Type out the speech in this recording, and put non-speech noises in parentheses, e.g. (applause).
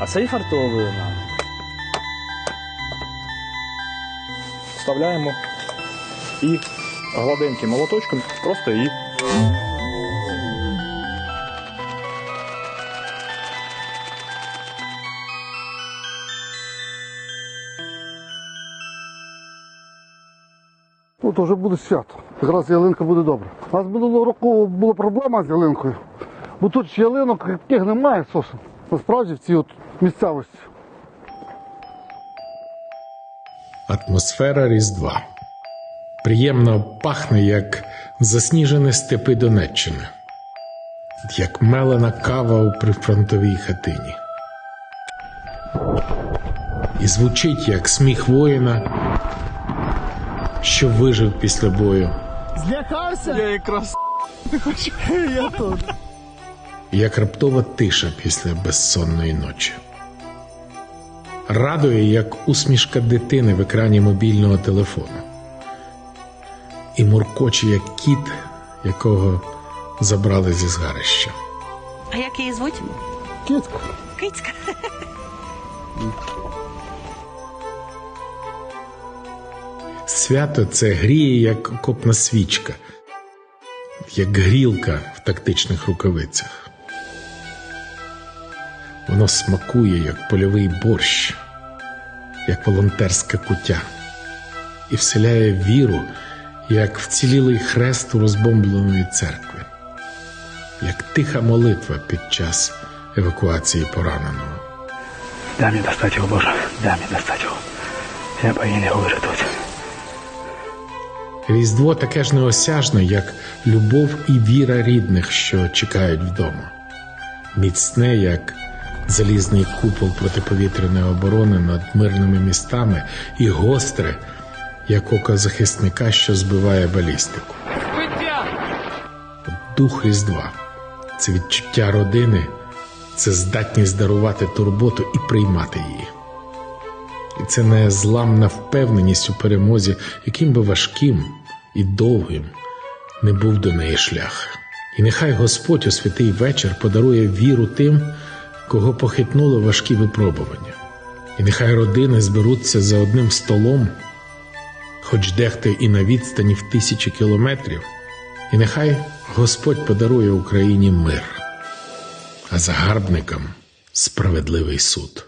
А цей фартовий нам. Вставляємо і гладеньким молоточком просто її. Тут вже буде свято. Якраз ялинка буде добре. У нас минулого року була проблема з ялинкою, бо тут ж ялинок яких немає зовсім. Насправді в цій от місцевості. Атмосфера Різдва. Приємно пахне, як засніжені степи Донеччини, як мелена кава у прифронтовій хатині. І звучить як сміх воїна, що вижив після бою, Я якраз (laughs) не хочу. Я тут. Як раптова тиша після безсонної ночі. Радує, як усмішка дитини в екрані мобільного телефону. І муркоче, як кіт, якого забрали зі згарища. А як її звуть? Кітка. Кицька. Свято це гріє, як окопна свічка, як грілка в тактичних рукавицях. Воно смакує, як польовий борщ, як волонтерська куття, і вселяє віру, як вцілілий хрест у розбомбленої церкви, як тиха молитва під час евакуації пораненого. Дай мені достать його, Боже, дай мені достать його. Я повинен його вирятувати. Різдво таке ж неосяжне, як любов і віра рідних, що чекають вдома. Міцне, як залізний купол протиповітряної оборони над мирними містами, і гостре, як око захисника, що збиває балістику. Дух Різдва це відчуття родини, це здатність дарувати турботу і приймати її. І це не зламна впевненість у перемозі, яким би важким і довгим не був до неї шлях. І нехай Господь у святий вечір подарує віру тим, кого похитнуло важкі випробування. І нехай родини зберуться за одним столом, хоч дехто і на відстані в тисячі кілометрів, і нехай Господь подарує Україні мир, а загарбникам справедливий суд.